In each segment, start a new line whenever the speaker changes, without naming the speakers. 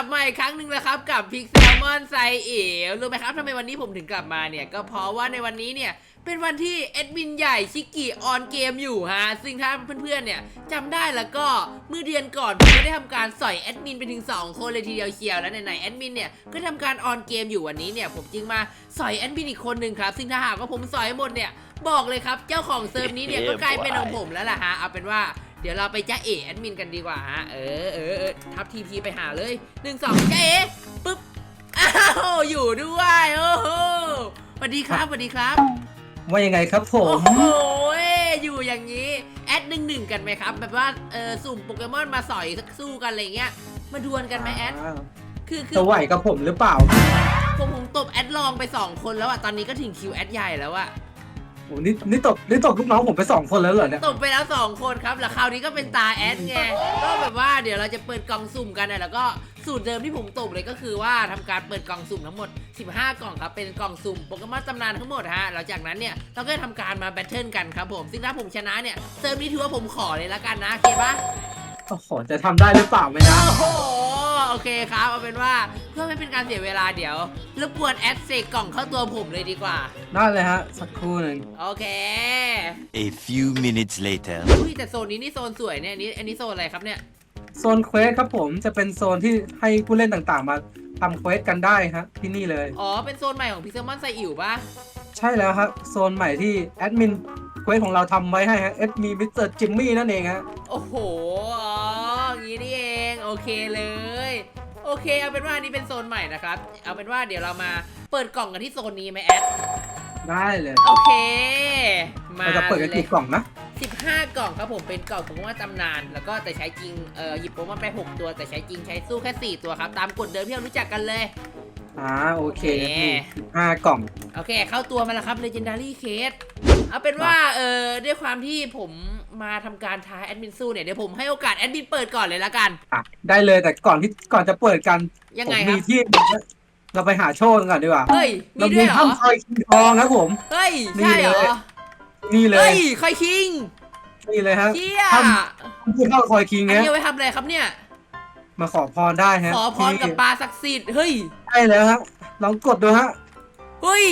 ลับมาอีกครั้งหนึ่งแล้วครับกับพิกแซลมอนไซเอ๋รู้ไหมครับทำไมวันนี้ผมถึงกลับมาเนี่ย ก็เพราะว่าในวันนี้เนี่ยเป็นวันที่แอดมินใหญ่ชิกิออนเกมอยู่ฮะ ซึ่งถ้าเพื่อนๆเนี่ยจำได้แล้วก็เมื่อเดือนก่อนผมก็ได้ทำการสอยแอดมินไปถึง 2 คนเลยทีเดียวเชียวแล้วไหนๆแอดมินเนี่ยก็ทำการออนเกมอยู่วันนี้เนี่ยผมจึงมาสอยแอดมินอีกคนหนึ่งครับ ซึ่งถ้าหากว่าผมสอยหมดเนี่ยบอกเลยครับเจ้าของเซิร์ฟนี้เนี่ยก็กลายเป็นของผมแล้วล่ะฮะเอาเป็นว่า เดี๋ยวเราไปจ้าเอแอดมินกันดีกว่าฮะ เออเออเออทับทีพีไปหาเลยหนึ่งสองจ้าเอปึ๊บ อ้าวอยู่ด้วยโอ้โหสวัสดีครับสวัสดีครับ
ว่ายังไงครับผ
โอ้
ม
โหอยู่อย่างนี้ แอดหนึ่งหนึ่งกันไหมครับ แบบว่าเออสุ่มโปเกมอนมาสอยสู้กันอะไรเงี้ย มาดวลกันไหมแอด คือคือ
จะไหวกับผมหรือเปล่า
ผมผมตบแอดลองไปสองคนแล้วอะตอนนี้ก็ถึงคิวแอดใหญ่แล้วอะ
โอ้นี่นี่ตกนี่ตกลูกน้องผมไปสองคนแล้วเหรอเนี่ย
ตกไปแล้วสองคนครับแล้วคราวนี้ก็เป็นตาแอดไงก็แบบว่าเดี๋ยวเราจะเปิดกล่องสุ่มกันนะแล้วก็สูตรเดิมที่ผมตกเลยก็คือว่าทำการเปิดกล่องสุ่มทั้งหมด 15 กล่องครับเป็นกล่องสุ่มโปเกมอนตำนานทั้งหมดฮะหลังจากนั้นเนี่ยเราก็จะทำการมาแบทเทิลกันครับผมซึ่งถ้าผมชนะเนี่ยเซิร์ฟนี้ถือว่าผมขอเลยละกันนะโอเคปะ
โอ้โหจะทำได้หรือเปล่าไม่นะ
โอ้โหโอเคครับเอาเป็นว่าเพื่อไม่เป็นการเสียเวลาเดี๋ยวรบกวนแอดเซกกล่องเข้าตัวผมเลยดีกว่า
ได้เลยฮะ สักครู่หนึ่ง
โอเค
A few minutes later.
อุ้ยแต่โซนนี้นี่โซนสวยเนี่ยอันนี้อันนี้โซนอะไรครับเนี่ย
โซนเควสครับผมจะเป็นโซนที่ให้ผู้เล่นต่างๆ มาทำเควสกันได้ฮะที่นี่เลย
อ๋อ เป็นโซนใหม่ของพิซซ่ามอนไซอิ๋วปะ
ใช่แล้วครับโซนใหม่ที่แอดมินเควสของเราทำไว้ให้ฮะเอดมีมิสเตอร์จิมมี่นั่นเองฮะ
โอ้โห โอเคเลย โอเค เอาเป็นว่าอันนี้เป็นโซนใหม่นะครับ เอาเป็นว่าเดี๋ยวเรามาเปิดกล่องกันที่โซนนี้ไหมแอด
ได้เลย
โอเค มา
เราจะเปิดกัน
เล
กี่
ย
กล่องนะ
15 กล่องครับผมเป็นกล่องผมว่าตำนาน แล้วก็แต่ใช้จริงเอ่อหยิบโปเกมอนไป 6 ตัวแต่ใช้จริงใช้สู้แค่ 4 ตัวครับ ตามกฎเดิมที่เรารู้จักกันเลย
อ่าโอเค
โอเค
มีสิบห้ากล่อง
โอเค เข้าตัวมาแล้วครับ Legendary Case เอาเป็นว่าเออด้วยความที่ผม มาทำการท้าแอดมินสู้เนี่ยเดี๋ยวผมให้โอกาสแอดมินเปิดก่อนเลยละกัน
อะได้เลยแต่ก่อนที่ก่อนจะเปิดกัน
ยัง
ผม
ไงครั
มี
บ
ที่เราไปหาโชคกันก่อนดีกว่า
เฮ้ย มี
เรา
ด้
มี
วยเหรอ
ถ้ำคอยคิงทองครับผม
เฮ้ย
นี่
ใช่เหรอ
เลย นี่เล
เฮ้
ย
ยคอยคิง
นี่เลยฮะ
เชี่ย
ทำที่ถ้ำคอยคิง
อัน
เนี้ย
นี้เอาไว้ทำอะไรครับเนี่ย
มาขอพรได้ฮะ
ขอพรกับ
ที่
ปลาศักดิ์สิทธิ์เฮ้ย
ใช่แล้วครับลองกดดูฮะ
เฮ้ย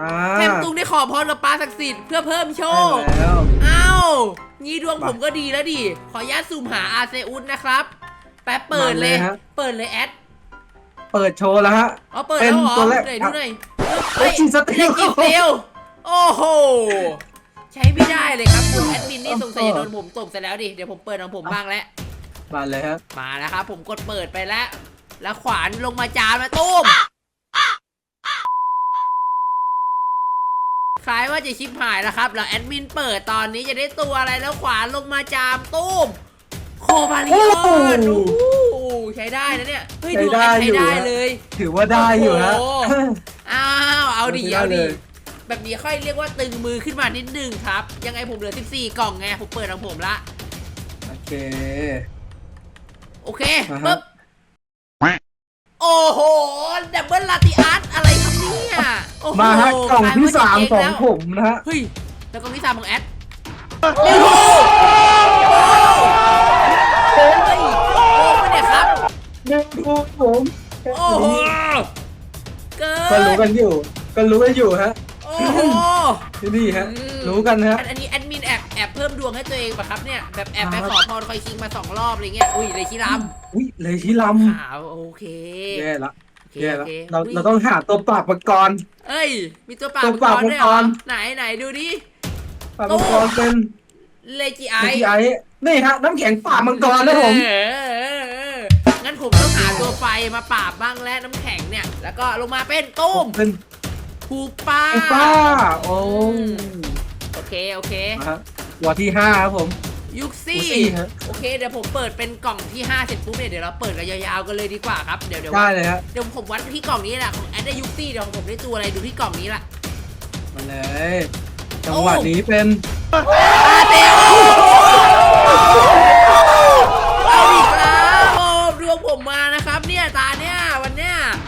อ่า
แทมตุงได้ขอพรกับปลาศักดิ์สิทธิ์เพื่อเพิ่มโช
ใช่
ค
แล้ว
เอ้างี้ดวง
มา
ผมก็ดีแล้วดิ ขออนุญาตซูมหาอาเซอุสนะครับ แป๊บเปิดเลย
มาเลยฮะ
เปิดเลยแอด
เปิดโชว์แล้วฮะ
อ๋อเปิดแล้วเหรอ
เป็นตัวแรก
ไหนดูหน่อย
เฮ้ยจีสติ
เล
ล
กิเซลโอ้โห ใช้ไม่ได้เลยครับคุณแอดมินนี่สงสัยจะโดนผมตบซะแล้วดิ เดี๋ยวผมเปิดของผมบ้างแล้ว
มาเลยฮะ
มาแล้วครับผมกดเปิดไปแล้ว แล้วขวานลงมาจามแล้วตุ้ม คล้ายว่าจะชิปหายแล้วครับ แล้วแอดมินเปิดตอนนี้จะได้ตัวอะไรแล้วขวานลงมาจามตุ้มโคบาริออนโอ้โหใช้ได้นะเนี่ย เฮ้ยดูแอดใช้ได้เลย
ถือว่าได้อยู่ฮะ
โอ้โหอ้าว เอาดิ
เอา
เอา
ไปได้
ดิ
เลย
แบบนี้ค่อยเรียกว่าตึงมือขึ้นมานิดนึงครับ ยังไงผมเหลือ 14 กล่องไง ผมเปิดของผมละ
โอเค
โอเค
อ่าฮะ
ปึ๊บ โอ้โหดับเบิลลาติอาร์ตอะไรครับเนี่ยโอ้โห
มาฮะกล่องที่
ขยว่
สาม
จะ
ข
เจ๊
อง
แล้ว
ผมนะฮะ
เฮ้ยแล้วกล่องที่สามของแอดเร็วเฮ้ยโอ้ไม่เนี่ยครับ
หนึ่งถูกผม
โอ้โห เกิ
ก็รู้
น
กันอยู่ ก็รู้กันอยู่ฮะ
โอ้โห
ที่นี่ฮะ
อืม
รู้กันฮะ
อันอันนี้ ให้ตัวเองป่ะครับเนี่ยแบบแอบไป
ครับ
ขอพรคอยคิงมาสองรอบอะไรเงี้ยอุ้ยเลยชิลาม
อุ้ยเลยที่ล
ขาวโอเคำ
แย่ละ
โอเค
แย่
โอ
ละ
เค
เรา
ย
เราต้องหาตัวปราบมังกร
เอ้ย มีตัวปราบ
ตัวปราบ
มังกรด้วยเหรอ
มังกร
ไหนไหนดูดิ
ปราบมังกรเป็น
เลจิไอ
ไอ้ไอ้นี่ฮะน้ำแข็งปราบมังกรนะผม
เออเออเอองั้นผมต้องหาตัวไฟมาปราบบ้างแล้วน้ำแข็งเนี่ย แล้วก็ลงมาเป็นตุ้ม
เป็น
ผูป้า
ไอ้ป้าโอ้
โอเค โอเค
นะฮะ ตัวที่ห้าครับผม
ยุก
ยุ
ซี่
คซี่ฮะ
โอเคเดี๋ยวผมเปิดเป็นกล่องที่5เสร็จปุ๊บเนี่ยเดี๋ยวเราเปิดกันยาวๆกันเลยดีกว่าครับเดี๋ยวเดี๋ยว
ได้เลยฮะ
เดี๋ยวผมวัดที่กล่องนี้แหละของแอดได้ยุกซี่เดี๋ยวของผมได้ตัวอะไรดูที่กล่องนี้ละ
มาเลย จังหวะนี้เป็น
อาเตโอ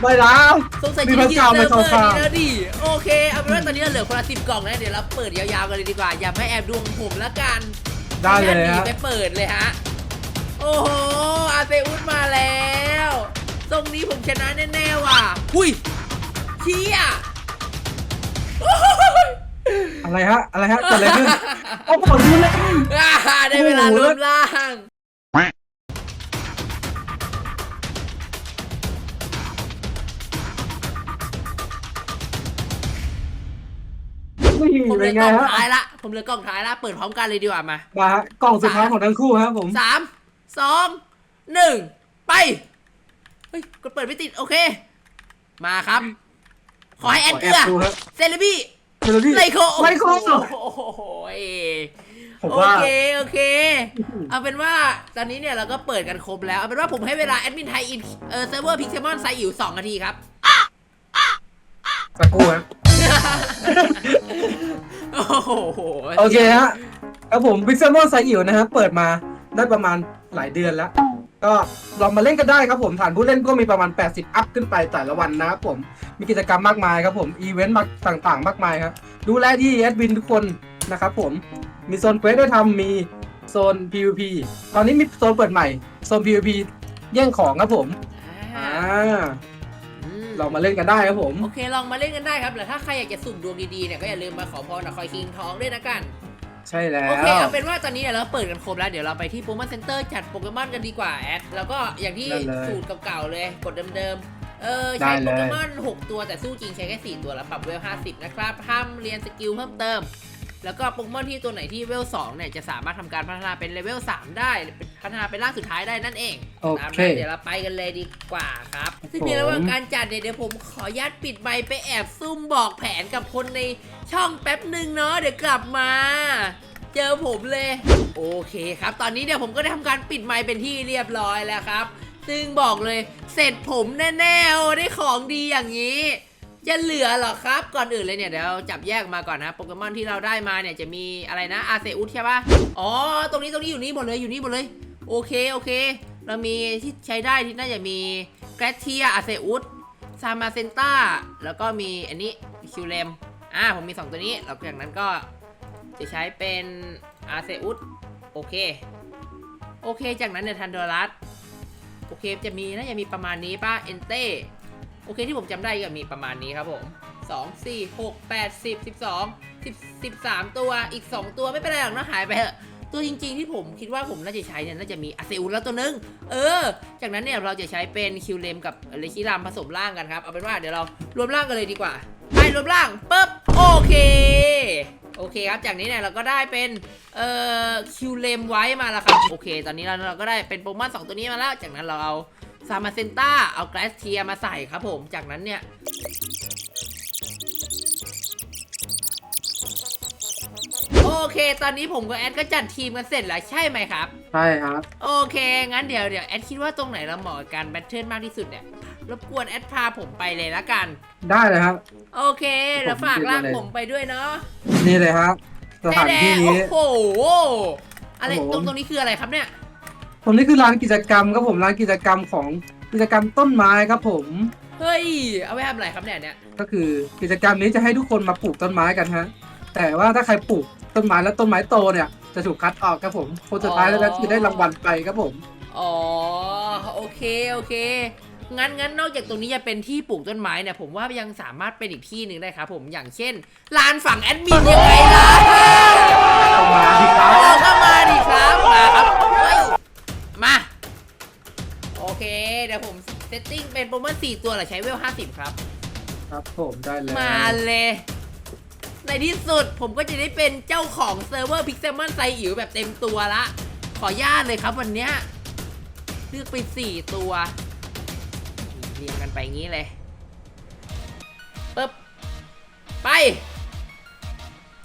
ไม่แล้ว
สงสัย
มี
จะ
พระ
ได้ยืน
เจ้า
เซิร์ฟเวอร์
ไม่เข้า
นี้แล้วดิโอเคเอาเป็นว่าตอนนี้เราเหลือคนละสิบกล่องแล้วเดี๋ยวเราเปิดยาวๆกันเลยดีกว่า อย่าให้แอบดวงผมละกัน
ได้เลย
ฮะ
ฮะ
ไปเปิดเลยฮะ โอ้โหอาเซอุสมาแล้วทรงรงนี้ผมชนะแน่ๆว่ะอุ้ยเชี่ย
อะไรฮะ อะไรฮะเกิดอะไรขึ้นโอ้โหดูเลย
อ่าได้เวลา
โอ้โห
รวมร่าง
นี่
ผมเห
เป็
ลื
น
อ
ไง
กล่อง
ฮะ
ท้ายละ ผมเหลือกล่องท้ายละ เปิดพร้อมกันเลยดีกว่ามา
มาฮะกล่องสุดท้ายของทั้งคู่ครับผม
สามสองหนึ่งไป เฮ้ยกดเปิดไม่ติด โอเค มาครับ ขอให้แอดเกลือ
ดูครับ
เซเลบี้
เซเลบี้
ไลโค
ไลโค
โอ้โห
ผม
โอ
ว่า
เค โอเค เอาเป็นว่าตอนนี้เนี่ยเราก็เปิดกันครบแล้ว เอาเป็นว่าผมให้เวลาแอดมินไทยอินเออเซิร์ฟเวอร์พิกเซมอนไซอิ๋วสองนาทีครับ
สักครู่ฮะ
โอ้ โห
โอเคฮะครับผมพิกเซมอนไซอิ๋วนะฮะเปิดมาได้ประมาณหลายเดือนแล้ว ก็ลองมาเล่นกันได้ครับผมฐานผู้เล่นก็มีประมาณ 80 อัพขึ้นไปแต่ละวันนะครับผมมีกิจกรรมมากมายครับผมอีเวนต์ต่างๆ มากมายครับดูแลที่แอดวินทุกคนนะครับผมมีโซนเควสได้ทำมีโซน PVP ตอนนี้มีโซนเปิดใหม่ โซน PVP แย่งของครับผม
อ่า
อ่า
อืม
ลองมาเล่นกันได้ครับผม
โอเคลองมาเล่นกันได้ครับแต่ถ้าใครอยากจะสุ่มดวงดีๆเนี่ยก็อย่าลืมมาขอพรกับคอยคิงทองด้วยนะกัน
ใช่แล้ว
โอเคเอาเป็นว่าตอนนี้เนี่ยเราเปิดกันครบแล้วเดี๋ยวเราไปที่โปเกมอนเซ็นเตอร์จัดโปเกมอนกันดีกว่าแอดแล้วก็อย่างที่
ได้เลย
สูตรเก่าๆเลยกดเดิมๆเออ
ได้
ใช้
เลย
โปเกมอน 6 ตัวแต่สู้จริงใช้แค่ 4 ตัวแล้วปรับเวล 50 นะครับห้ามเรียนสกิลเพิ่มเติม แล้วก็โปเกมอนที่ตัวไหนที่เวล2เนี่ยจะสามารถทำการพัฒนาเป็นเลเวล3ได้พัฒนาเป็นร่างสุดท้ายได้นั่นเอง
โอ
ตาม
เค
นั้นเดี๋ยวเราไปกันเลยดีกว่าครับซึ่งในระหว่าง
ผม
การจัดเนี่ยเดี๋ยวผมขออนุญาตปิดไมค์ไปแอบซุ่มบอกแผนกับคนในช่องแป๊บหนึ่งเนาะเดี๋ยวกลับมา เจอผมเลย โอเคครับ ตอนนี้เดี๋ยวผมก็ได้ทำการปิดไมค์เป็นที่เรียบร้อยแล้วครับ ซึ่งบอกเลยเสร็จผมแน่ๆโอ้ได้ของดีอย่างนี้ จะเหลือเหรอครับ ก่อนอื่นเลยเนี่ยเดี๋ยวจับแยกมาก่อนนะโปเกมอนที่เราได้มาเนี่ยจะมีอะไรนะอาเซอุสใช่ปะอ๋อตรงนี้ตรงนี้อยู่นี่หมดเลยอยู่นี่หมดเลย โอเคโอเค เรามีที่ใช้ได้ที่น่าจะมีแกรเทียอาเซอุสซามาเซนต้าแล้วก็มีอันนี้คิวเลมอ่าผมมี 2 ตัวนี้แล้วจากนั้นก็จะใช้เป็นอาเซอุสโอเค โอเคจากนั้นเนี่ยทันโดรัสโอเคจะมีน่าจะมีประมาณนี้ป่ะเอนเต้ โอเคที่ผมจำได้ก็มีประมาณนี้ครับผม2 4 6 8 10 12 10 13 ตัวอีก 2 ตัวไม่เป็นไรหรอกนะหายไปเถอะตัวจริงๆที่ผมคิดว่าผมน่าจะใช้เนี่ยน่าจะมีอาเซอุสแล้วตัวนึง เออ จากนั้นเนี่ยเราจะใช้เป็นคิวเลมกับเลชิรามผสมร่างกันครับ เอาเป็นว่าเดี๋ยวเรารวมร่างกันเลยดีกว่าไปรวมร่างปุ๊บโอเค โอเคครับ จากนี้เนี่ยเราก็ได้เป็นเอ่อคิวเลมไว้มาแล้วครับ โอเค ตอนนี้เราเราก็ได้เป็นโปรโมชั่นสองตัวนี้มาแล้ว จากนั้นเราเอา ซามาเซนต้าเอาแกลสเทียมาใส่ครับผม จากนั้นเนี่ย โอเค ตอนนี้ผมกับแอดก็จัดทีมกันเสร็จแล้วใช่ไหมครับ
ใช่ครับ
โอเค งั้นเดี๋ยวเดี๋ยวแอดคิดว่าตรงไหนเราเหมาะกับการแบทเทิลมากที่สุดเนี่ย รบกวนแอดพาผมไปเลยละกัน
ได้เลยครับ
โอเคเดี๋ยวฝากร่างผมไปด้วยเนาะ
นี่เลยครับ สถานที่
แๆ
นี้
โอ้โห อะไร
ครับผม
ตรงตรงนี้คืออะไรครับเนี่ย
ตรงนี้คือร้านกิจกรรมครับผมร้านกิจกรรมของกิจกรรมต้นไม้ครับผม
เฮ้ย เอาไว้ทำอะไรครับเนี่ยเนี่ย
ก็คือกิจกรรมนี้จะให้ทุกคนมาปลูกต้นไม้กันฮะ แต่ว่าถ้าใครปลูกต้นไม้แล้วต้นไม้โตเนี่ยจะถูกคัดออกครับผมคนสุดท้ายแล้วก็จะได้รางวัลไปครับผม
อ๋อ โอเค โอเค งั้นงั้นนอกจากตรงนี้จะเป็นที่ปลูกต้นไม้เนี่ย ผมว่ายังสามารถเป็นอีกที่หนึ่งได้ครับผม อย่างเช่น ลานฝั่งแอดมินยังไงล่ะ
เป็
นโปรโมชั่น4ตัวเหรอใช้เวล50ครับ
ครับผมได้เลย
มาเลย ในที่สุดผมก็จะได้เป็นเจ้าของเซิร์ฟเวอร์พิกเซมอนไซอิ๋วแบบเต็มตัวละ ขออนุญาตเลยครับวันเนี้ยเลือกไป4ตัวเรียงกันไปงี้เลยปึ๊บไป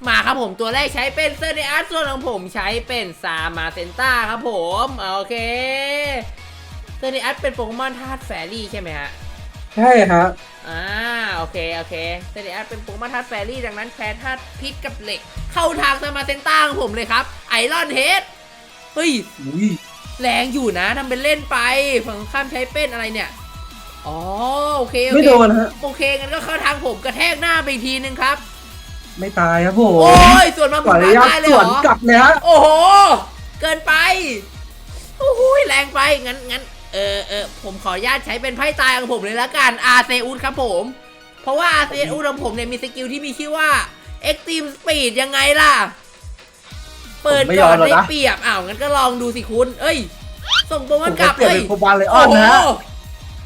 มาครับผมตัวแรกใช้เป็นเซอร์เนอาร์ส่วนของผมใช้เป็นซามาเซนต้าครับผม โอเคเซอร์เนอาร์เป็นโปเกมอนธาตุแฟรี่ใช่ไหมฮะ
ใช่ครับ
อ่าโอเคโอเคเซเดียเป็นโปเกมอนธาตุแฟรี่ดังนั้นแพ้ธาตุพิษกับเหล็ก เข้าทางสมาเซนต้าของผมเลยครับ ไอรอนเฮดเฮ้ย
อุ้ย
แรงอยู่นะทำเป็นเล่นไปฝั่งข้ามใช้เป็นอะไรเนี่ยอ๋อโอเคโอ
ไม่
เค
โดนฮะ
โอเคงั้นก็เข้าทางผมกระแทกหน้าไปอีกทีนึงครับ
ไม่ตายครับผม
โอ้ยส่วนมา
ขออนุญาต
ตายเลย
ส
เห
ว
ร
น
อก
ลับเลยฮะ
โอ้โห เกินไปโอ้โหแรงไปงั้นงั้น เออเออผผมขออนุญาตใช้เป็นไพ่ตายของผมเลยละกันอาเซอุสครับผม เพราะว่าอาเซอุสของผมเนี่ยมีสกิลที่มีชื่อว่า Extreme Speed ยังไงล่ะ เปิด
ผมไม่ย
ก่
อ
อ
ม
น
หรอก
ได้
นะ
เปรียบอ้าวงั้นก็ลองดูสิคุณ เอ้ย ส่งโปเก
ผมม
อนก
ก็
ลับ
เปลี่ยน
เอ้ย
เป็นโคบาเลออนนะฮะ
โโห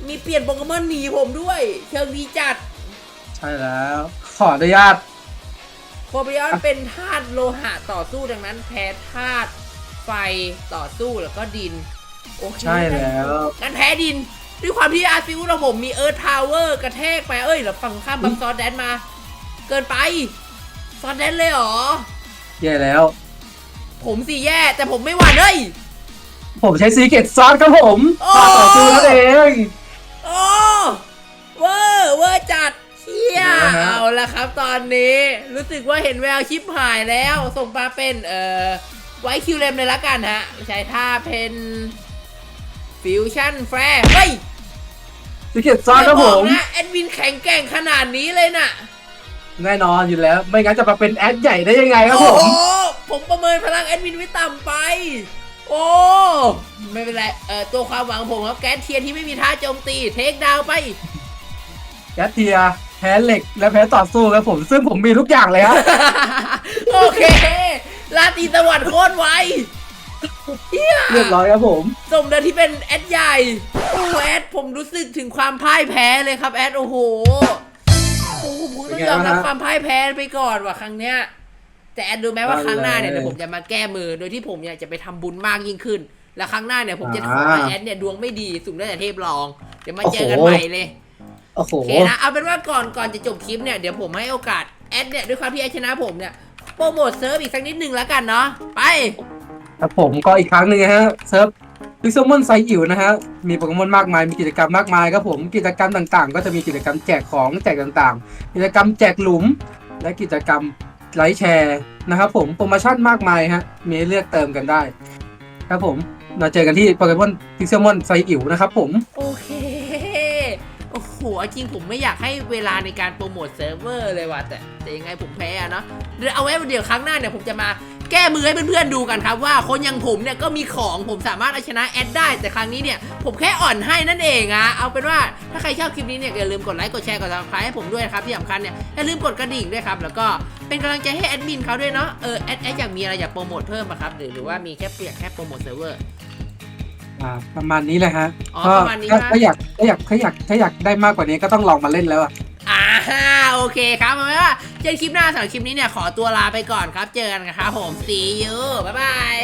มีเปลี่ยนโปเกมอนหนีผมด้วย เชิงดีจัด
ใช่แล้ว ขออนุญาต
โคเบริออนเป็นธาตุโลหะต่อสู้ดังนั้น แพ้ธาตุไฟต่อสู้แล้วก็ดิน โอเค
ใช่แล้ว
งั้นแพ้ดิน ด้วยความที่อาซิอุเราผมมีเอิร์ธพาวเวอร์กระแทกไป เอ้ยแล้วฝั่งข้ามบังซอสแดนมา เกินไปซอสแดนเลยเหรอ
แย่แล้ว
ผมสิแย่ แต่ผมไม่หวั่นเอ้ย
ผมใช้ซีเกตซอสครับผม
โอ้
ตาต่อสู้นั่นเอง
โอ้เวอร์เวอร์จัดเชี่ย
นะฮะ
เอาละครับตอนนี้ รู้สึกว่าเห็นแววชิปหายแล้ว ส่งมาเป็นเอ่อไว้คิวเลมเลยละกันฮะ ใช้ท่าเป็น ฟิวชั่นแฟร์เฮ้ย
ซีเกตซอสครับผม
อย่าอกนะแอดวินแข็งแกร่งขนาดนี้เลยน่ะ
แน่นอนอยู่แล้ว ไม่งั้นจะมาเป็นแอดใหญ่ได้ยังไงครับผ
โอ้
ม
โหผมประเมินพลังแอดวินไว้ต่ำไป โอ้ ไม่เป็นไร เอ่อ ตัวความหวังของผมครับแก๊สเทียร์ที่ไม่มีท่าโจมตี เทคดาวน์ไป
แกสเทียร์แพ้เหล็กและแพ้ต่อสู้ครับผม ซึ่งผมมีทุกอย่างเลยฮะ
โอเคลาตรีสวัสดิ์โคตรไว เฮีย
เรียบร้อยครับผม
สมเด็จที่เป็นแอดใหญ่โอ้แอดผมรู้สึกถึงความพ่ายแพ้เลยครับแอดโอ้โหโอ้โหผมต้องยอมรับความพ่ายแพ้ไปก่อนว่ะครั้งเนี้ยแต่แอดรู้ไหมว่าครั้งหน้าเนี่ยเดี๋ยวผมจะมาแก้มือโดยที่ผมเนี่ยจะไปทำบุญมากยิ่งขึ้น และครั้งหน้าเนี่ยผมจะขอให้แอดเนี่ยดวงไม่ดีสุ่มได้แต่เทพรอง เดี๋ยวมาเจอกันใหม่เลย
โอ้โห
โอเคนะเอาเป็นว่าก่อนก่อนจะจบคลิปเนี่ยเดี๋ยวผมให้โอกาสแอดเนี่ยด้วยความที่แอดชนะผมเนี่ยโปรโมทเซิร์ฟอีกสักนิดหนึ่งแล้วกันเนาะไป
ครับผมก็อีกครั้งหนึ่งนะฮะเซิร์ฟพิกซมอนไซอิ๋วนะฮะมีโปเกมอนมากมายมีกิจกรรมมากมายครับผมกิจกรรมต่างๆ ก็จะมีกิจกรรมแจกของแจกต่างๆ กิจกรรมแจกหลุม และกิจกรรมไลฟ์แชร์นะครับผมโปรโมชั่นมากมายฮะมีเลือกเติมกันได้ ครับผมมาเจอกันที่โปเกมอนพิกซมอนไซอิ๋วนะครับผม
โอเคโอ้โหจริงผมไม่อยากให้เวลาในการโปรโมทเซิร์ฟเวอร์เลยว่ะแต่แต่ยังไงผมแพ้อะเนาะเดี๋ยวเอาไว้เดี๋ยวครั้งหน้าเนี่ยผมจะมา แก้มือให้เพื่อนๆดูกันครับว่าคนอย่างผมเนี่ยก็มีของผมสามารถเอาชนะแอดได้แต่ครั้งนี้เนี่ยผมแค่อ่อนให้นั่นเองอะเอาเป็นว่าถ้าใครชอบคลิปนี้เนี่ยอย่าลืมกดไลค์กดแชร์กดซับสไครต์ให้ผมด้วยนะครับที่สำคัญเนี่ยอย่าลืมกดกระดิ่งด้วยครับแล้วก็เป็นกำลังใจให้แอดมินเขาด้วยเนาะเออแอดแอดอยากมีอะไรอยากโปรโมทเพิ่มปะครับหรือหรือว่ามีแค่เปลี่ยนแค่โปรโมทเซิร์ฟเวอร์
อ่าประมาณนี้แหละฮะ
อ๋อ
ก็
ประมาณนี้
ก็
นะ
ถ้าอยากถ้าอยากถ้าอยากถ้าอยากได้มากกว่านี้ก็ต้องลองมาเล่นแล้วอะ
อ่าโอเคครับเอาไว้ว่า เจอนคลิปหน้าสำหรับคลิปนี้เนี่ยขอตัวลาไปก่อนครับ เจอกันครับผม see you บ๊ายบาย